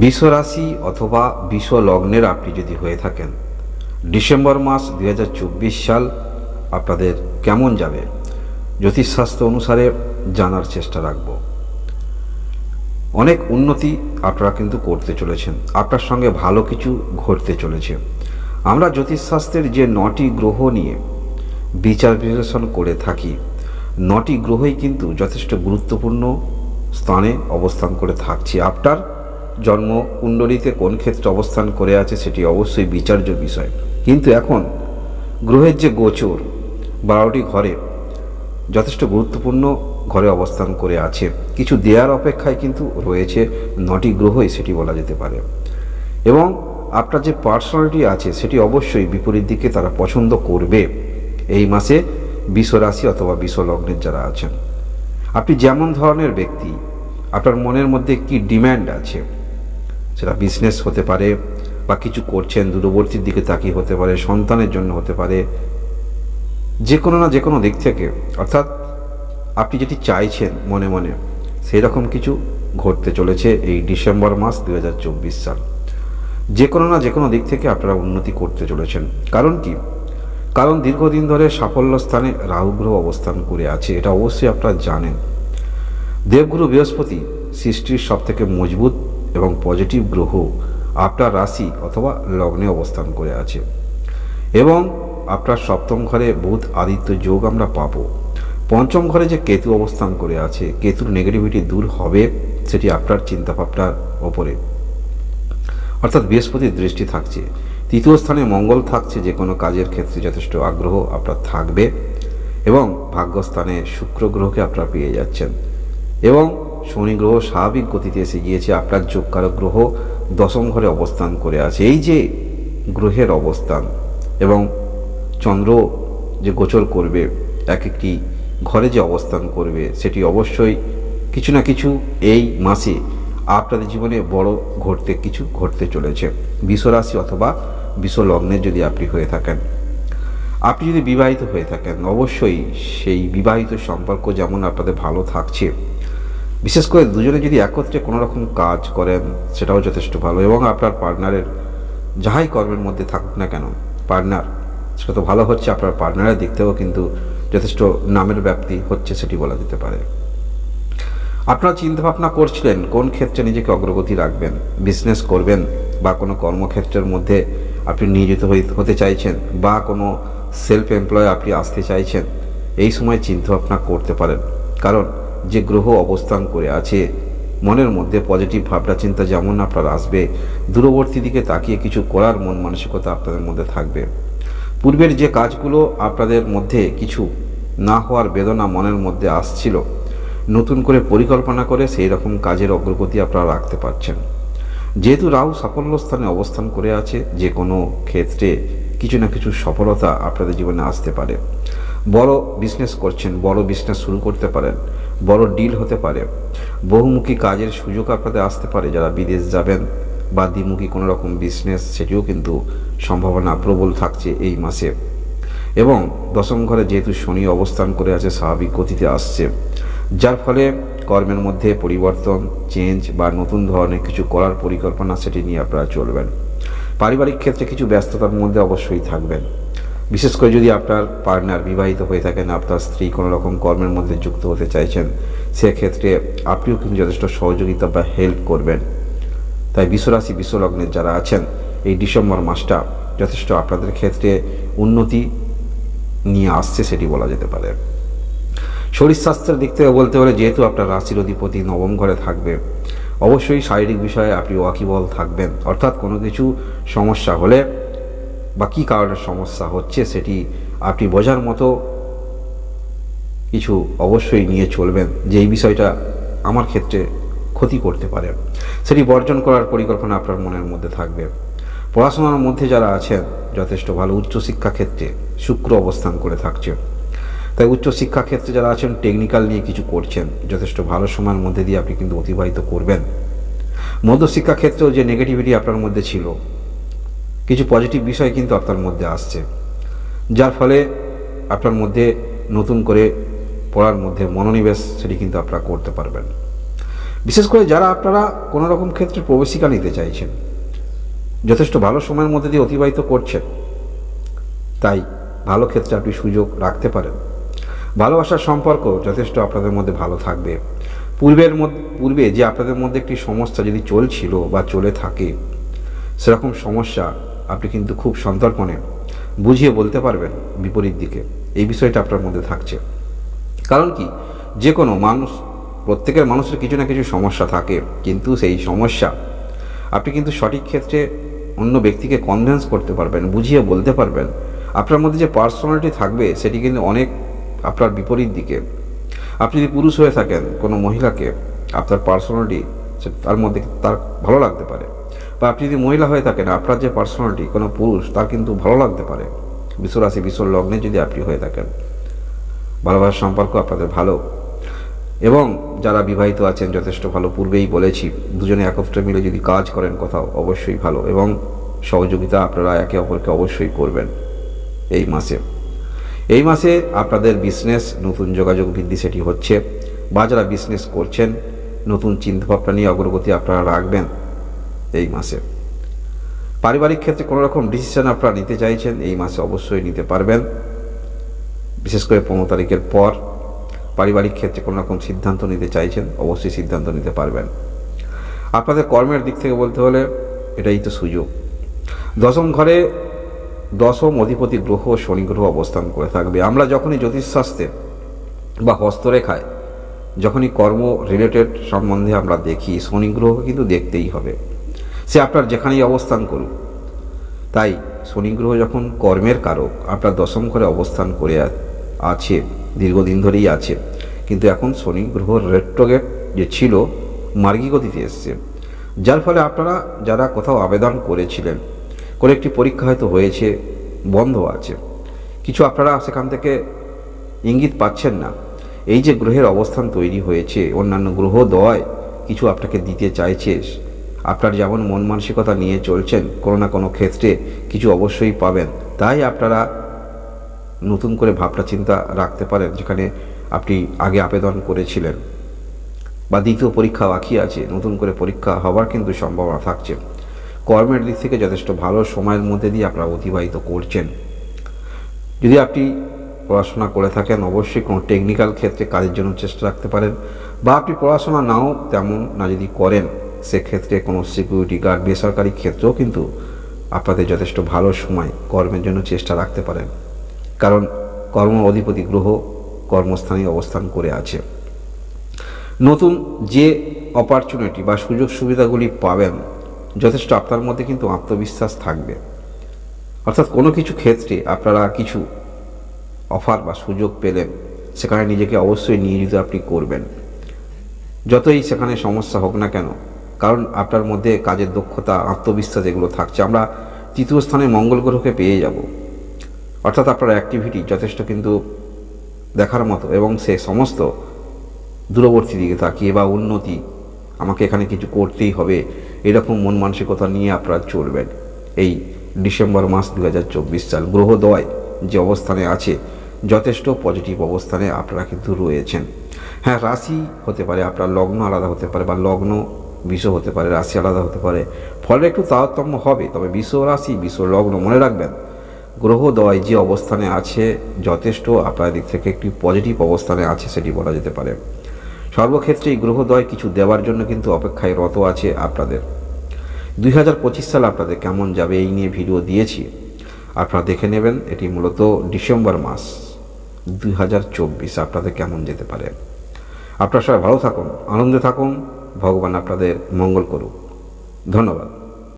বিষ রাশি অথবা বিষ লগ্নের আপনি যদি হয়ে থাকেন, ডিসেম্বর মাস দু হাজার চব্বিশ সাল আপনাদের কেমন যাবে? জ্যোতিষশাস্ত্র অনুসারে জানার চেষ্টা রাখব। অনেক উন্নতি আপনারা কিন্তু করতে চলেছেন, আপনার সঙ্গে ভালো কিছু ঘটতে চলেছে। আমরা জ্যোতিষশাস্ত্রের যে নটি গ্রহ নিয়ে বিচার বিশ্লেষণ করে থাকি, নটি গ্রহই কিন্তু যথেষ্ট গুরুত্বপূর্ণ স্থানে অবস্থান করে থাকছে। আপনার জন্ম কুণ্ডলিতে কোন ক্ষেত্রে অবস্থান করে আছে সেটি অবশ্যই বিচার্য বিষয়। কিন্তু এখন গ্রহের যে গোচর, বারোটি ঘরে যথেষ্ট গুরুত্বপূর্ণ ঘরে অবস্থান করে আছে। কিছু দেয়ার অপেক্ষায় কিন্তু রয়েছে নটি গ্রহই সেটি বলা যেতে পারে। এবং আপনার যে পার্সোনালিটি আছে সেটি অবশ্যই বিপরীত দিকে তারা পছন্দ করবে। এই মাসে বিশ্বরাশি অথবা বিশ্বলগ্নের যারা আছেন। আপনি যেমন ধরনের ব্যক্তি, আপনার মনের মধ্যে কি ডিম্যান্ড আছে? সেটা বিজনেস হতে পারে বা কিছু করছেন দূরবর্তীর দিকে তাকিয়ে হতে পারে, সন্তানের জন্য হতে পারে যে কোনো না যে কোনো দিক থেকে। অর্থাৎ আপনি যেটি চাইছেন মনে মনে সেই রকম কিছু ঘটতে চলেছে এই ডিসেম্বর মাস দু হাজার চব্বিশ সাল। যে কোনো না যে কোনো দিক থেকে আপনারা উন্নতি করতে চলেছেন। কারণ কি? কারণ দীর্ঘদিন ধরে সাফল্য স্থানে রাহুগ্রহ অবস্থান করে আছে, এটা অবশ্যই আপনারা জানেন। দেবগুরু বৃহস্পতি সৃষ্টির সব থেকে মজবুত এবং পজিটিভ গ্রহ আপনার রাশি অথবা লগ্নে অবস্থান করে আছে। এবং আপনার সপ্তম ঘরে বুধ আদিত্য যোগ আমরা পাবো। পঞ্চম ঘরে যে কেতু অবস্থান করে আছে, কেতুর নেগেটিভিটি দূর হবে সেটি আপনার চিন্তাভাবনার ওপরে। অর্থাৎ বৃহস্পতির দৃষ্টি থাকছে। তৃতীয় স্থানে মঙ্গল থাকছে, যে কোনো কাজের ক্ষেত্রে যথেষ্ট আগ্রহ আপনার থাকবে এবং ভাগ্যস্থানে শুক্র গ্রহকে আপনারা পেয়ে যাচ্ছেন। এবং শনি গ্রহ স্বাভাবিক গতিতে এসে গিয়েছে আপনার যোগকারক গ্রহ দশম ঘরে অবস্থান করে আছে। এই যে গ্রহের অবস্থান এবং চন্দ্র যে গোচর করবে, এক একটি ঘরে যে অবস্থান করবে, সেটি অবশ্যই কিছু না কিছু এই মাসে আপনাদের জীবনে বড় ঘটতে, কিছু ঘটতে চলেছে। বিশ্বরাশি অথবা বিশ্বলগ্নে যদি আপনি হয়ে থাকেন। আপনি যদি বিবাহিত হয়ে থাকেন, অবশ্যই সেই বিবাহিত সম্পর্ক যেমন আপনাদের ভালো থাকছে বিশেষ করে দুজনে যদি একত্রে কোনো রকম কাজ করেন, সেটাও যথেষ্ট ভালো। এবং আপনার পার্টনারের যাহাই কর্মের মধ্যে থাকুক না কেন, পার্টনার, সেটা তো ভালো হচ্ছে, আপনার পার্টনারের দিক থেকেও কিন্তু যথেষ্ট নামের ব্যাপ্তি হচ্ছে, সেটি বলা যেতে পারে। আপনারা চিন্তাভাবনা করছিলেন, কোন ক্ষেত্রে নিজেকে অগ্রগতি রাখবেন বিজনেস করবেন, বা কোনো কর্মক্ষেত্রের মধ্যে আপনি নিয়োজিত হতে চাইছেন, বা কোনো সেলফ এমপ্লয় আপনি আসতে চাইছেন, এই সময় চিন্তাভাবনা করতে পারেন। কারণ যে গ্রহ অবস্থান করে আছে, মনের মধ্যে পজিটিভ ভাবনা চিন্তা যেমন আপনার আসবে, দূরবর্তী দিকে তাকিয়ে কিছু করার মন মানসিকতা আপনাদের মধ্যে থাকবে। পূর্বের যে কাজগুলো আপনাদের মধ্যে কিছু না হওয়ার বেদনা মনের মধ্যে আসছিল, নতুন করে পরিকল্পনা করে সেই রকম কাজের অগ্রগতি আপনারা রাখতে পারছেন। যেহেতু রাহু সাফল্য স্থানে অবস্থান করে আছে, যে কোনো ক্ষেত্রে কিছু না কিছু সফলতা আপনাদের জীবনে আসতে পারে। বড় বিজনেস করছেন, বড় বিজনেস শুরু করতে পারেন। বড় ডিল হতে পারে। বহুমুখী কাজের সুযোগ আপনাদের আসতে পারে যারা বিদেশ যাবেন বা দ্বিমুখী কোনো রকম বিজনেস সেটিও কিন্তু সম্ভাবনা প্রবল থাকছে এই মাসে। এবং দশম ঘরে যেহেতু শনি অবস্থান করে আছে, স্বাভাবিক গতিতে আসছে। যার ফলে কর্মের মধ্যে পরিবর্তন চেঞ্জ বা নতুন ধরনের কিছু করার পরিকল্পনা সেটি নিয়ে আপনারা চলবেন। পারিবারিক ক্ষেত্রে কিছু ব্যস্ততার মধ্যে অবশ্যই থাকবেন। বিশেষ করে যদি আপনার পার্টনার বিবাহিত হয়ে থাকেন, আপনার স্ত্রী কোনো রকম কর্মের মধ্যে যুক্ত হতে চাইছেন, সেক্ষেত্রে আপনিও কিন্তু যথেষ্ট সহযোগিতা বা হেল্প করবেন। তাই বিশ্বরাশি, বিশ্বলগ্নের যারা আছেন, এই ডিসেম্বর মাসটা যথেষ্ট আপনাদের ক্ষেত্রে উন্নতি নিয়ে আসছে সেটি বলা যেতে পারে। শরীর স্বাস্থ্যের দিক থেকে বলতে হলে যেহেতু আপনার রাশির অধিপতি নবম ঘরে থাকবে, অবশ্যই শারীরিক বিষয়ে আপনি ওয়াকিবল থাকবেন। অর্থাৎ কোনো কিছু সমস্যা হলে বা কী কারণে সমস্যা হচ্ছে সেটি আপনি বোঝার মতো কিছু অবশ্যই নিয়ে চলবেন যে এই বিষয়টা আমার ক্ষেত্রে ক্ষতি করতে পারে। সেটি বর্জন করার পরিকল্পনা আপনার মনের মধ্যে থাকবে। পড়াশোনার মধ্যে যারা আছেন, যথেষ্ট ভালো উচ্চশিক্ষা ক্ষেত্রে শুক্র অবস্থান করে থাকছে। তাই উচ্চশিক্ষা ক্ষেত্রে যারা আছেন টেকনিক্যাল নিয়ে কিছু করছেন, যথেষ্ট ভালো সময়ের মধ্যে দিয়ে আপনি কিন্তু অতিবাহিত করবেন। মধ্যশিক্ষা ক্ষেত্রেও যে নেগেটিভিটি আপনার মধ্যে ছিল কিছু পজিটিভ বিষয় কিন্তু আপনার মধ্যে আসছে। যার ফলে আপনার মধ্যে নতুন করে পড়ার মধ্যে মনোনিবেশ সেটি কিন্তু আপনারা করতে পারবেন। বিশেষ করে যারা আপনারা কোনো রকম ক্ষেত্রে প্রবেশিকা নিতে চাইছেন, যথেষ্ট ভালো সময়ের মধ্যে দিয়ে অতিবাহিত করছেন, তাই ভালো ক্ষেত্রে আপনি সুযোগ রাখতে পারেন। ভালোবাসার সম্পর্ক যথেষ্ট আপনাদের মধ্যে ভালো থাকবে। পূর্বের মধ্যে, পূর্বে যে আপনাদের মধ্যে একটি সমস্যা যদি চলছিল বা চলে থাকে, সেরকম সমস্যা আপনি কিন্তু খুব সন্তর্পণে বুঝিয়ে বলতে পারবেন বিপরীত দিকে। এই বিষয়টা আপনার মধ্যে থাকছে। কারণ কি? যে কোনো মানুষ, প্রত্যেকের মানুষের কিছু না কিছু সমস্যা থাকে। কিন্তু সেই সমস্যা আপনি কিন্তু সঠিক ক্ষেত্রে অন্য ব্যক্তিকে কনভিন্স করতে পারবেন, বুঝিয়ে বলতে পারবেন। আপনার মধ্যে যে পার্সোনালিটি থাকবে, সেটি কিন্তু অনেক আপনার বিপরীত দিকে। আপনি যদি পুরুষ হয়ে থাকেন কোনো মহিলাকে, আপনার পার্সোনালিটি তার মধ্যে তার ভালো লাগতে পারে। বা আপনি যদি মহিলা হয়ে থাকেন, আপনার যে পার্সোনালিটি কোনো পুরুষ, তার কিন্তু ভালো লাগতে পারে। বিশ্বরাশি বিশ্ব লগ্নে যদি আপনি হয়ে থাকেন, ভালোবাসার সম্পর্ক আপনাদের ভালো। এবং যারা বিবাহিত আছেন, যথেষ্ট ভালো, পূর্বেই বলেছি, দুজনে একত্রে মিলে যদি কাজ করেন, কোথাও অবশ্যই ভালো এবং সহযোগিতা আপনারা একে অপরকে অবশ্যই করবেন এই মাসে। এই মাসে আপনাদের বিজনেস নতুন যোগাযোগ বৃদ্ধি সেটি হচ্ছে, বা যারা বিজনেস করছেন, নতুন চিন্তাভাবনা নিয়ে অগ্রগতি আপনারা রাখবেন। এই মাসে। পারিবারিক ক্ষেত্রে কোনো রকম ডিসিশন আপনারা নিতে চাইছেন, এই মাসে অবশ্যই নিতে পারবেন। বিশেষ করে পনেরো তারিখের পর পারিবারিক ক্ষেত্রে কোনো রকম সিদ্ধান্ত নিতে চাইছেন, অবশ্যই সিদ্ধান্ত নিতে পারবেন। আপনাদের কর্মের দিক থেকে বলতে হলে এটাই তো সুযোগ। দশম ঘরে দশম অধিপতি গ্রহ শনি গ্রহ অবস্থান করে থাকবে। আমরা যখনই জ্যোতিষশাস্ত্রে বা হস্তরেখায় যখনই কর্ম রিলেটেড সম্বন্ধে আমরা দেখি, শনি গ্রহ কিন্তু দেখতেই হবে। সে আপনার যেখানেই অবস্থান করুক। তাই শনি গ্রহ যখন কর্মের কারক, আপনার দশম ঘরে অবস্থান করে আছে, দীর্ঘদিন ধরেই আছে। কিন্তু এখন শনি গ্রহ রেট্রোগেট যে ছিল, মার্গী গতিতে এসছে। যার ফলে আপনারা যারা কোথাও আবেদন করেছিলেন, কোনো একটি পরীক্ষা হয়তো হয়েছে, বন্ধ আছে। কিছু আপনারা সেখান থেকে ইঙ্গিত পাচ্ছেন না। এই যে গ্রহের অবস্থান তৈরি হয়েছে, অন্যান্য গ্রহ দয় কিছু আপনাকে দিতে চাইছে আপনার যেমন মন মানসিকতা নিয়ে চলছেন, কোনো না কোনো ক্ষেত্রে কিছু অবশ্যই পাবেন। তাই আপনারা নতুন করে ভাবনা চিন্তা রাখতে পারেন, যেখানে আপনি আগে আবেদন করেছিলেন। বা দ্বিতীয় পরীক্ষা বাকি আছে, নতুন করে পরীক্ষা হওয়ার কিন্তু সম্ভাবনা থাকছে। কর্মের দিক থেকে যথেষ্ট ভালো সময়ের মধ্যে দিয়ে আপনারা অতিবাহিত করছেন। যদি আপনি পড়াশোনা করে থাকেন, অবশ্যই কোনো টেকনিক্যাল ক্ষেত্রে কাজের জন্য চেষ্টা রাখতে পারেন। বা আপনি পড়াশোনা নাও তেমন না যদি করেন সেক্ষেত্রে কোনো সিকিউরিটি গার্ড বেসরকারি ক্ষেত্রেও কিন্তু আপনাদের যথেষ্ট ভালো সময় কর্মের জন্য চেষ্টা রাখতে পারেন। কারণ কর্ম অধিপতি গ্রহ কর্মস্থানে অবস্থান করে আছে। নতুন যে অপরচুনিটি বা সুযোগ সুবিধাগুলি পাবেন, যথেষ্ট আপনার মধ্যে কিন্তু আত্মবিশ্বাস থাকবে। অর্থাৎ কোনো কিছু ক্ষেত্রে আপনারা কিছু অফার বা সুযোগ পেলেন, সেখানে নিজেকে অবশ্যই নিয়োজিত আপনি করবেন। যতই সেখানে সমস্যা হোক না কেন কারণ আপনার মধ্যে কাজের দক্ষতা, আত্মবিশ্বাস এগুলো থাকছে। আমরা তৃতীয় স্থানে মঙ্গল গ্রহকে পেয়ে যাব। অর্থাৎ আপনার অ্যাক্টিভিটি যথেষ্ট কিন্তু দেখার মতো এবং সে সমস্ত দূরবর্তী দিকে তাকিয়ে বা উন্নতি আমাকে এখানে কিছু করতেই হবে, এরকম মন মানসিকতা নিয়ে আপনারা চলবেন। এই ডিসেম্বর মাস দু হাজার চব্বিশ সাল গ্রহদয় যে অবস্থানে আছে, যথেষ্ট পজিটিভ অবস্থানে আপনারা কিন্তু রয়েছেন। হ্যাঁ রাশি হতে পারে, আপনার লগ্ন আলাদা হতে পারে বা লগ্ন বিষ হতে পারে, রাশি আলাদা হতে পারে। ফলে একটু তারতম্য হবে, তবে বিশ্ব রাশি বিশ্ব লগ্ন, মনে রাখবেন গ্রহদয় যে অবস্থানে আছে যথেষ্ট, আপনার দিক থেকে একটি পজিটিভ অবস্থানে আছে সেটি বলা যেতে পারে। সর্বক্ষেত্রেই গ্রহদয় কিছু দেওয়ার জন্য কিন্তু অপেক্ষায় রত আছে আপনাদের। দুই হাজার পঁচিশ সাল আপনাদের কেমন যাবে এই নিয়ে ভিডিও দিয়েছি। আপনারা দেখে নেবেন, এটি মূলত ডিসেম্বর মাস, দুই হাজার চব্বিশ, আপনাদের কেমন যেতে পারে। আপনারা সবাই ভালো থাকুন, আনন্দে থাকুন ভগবান আপনাদের মঙ্গল করুক। ধন্যবাদ।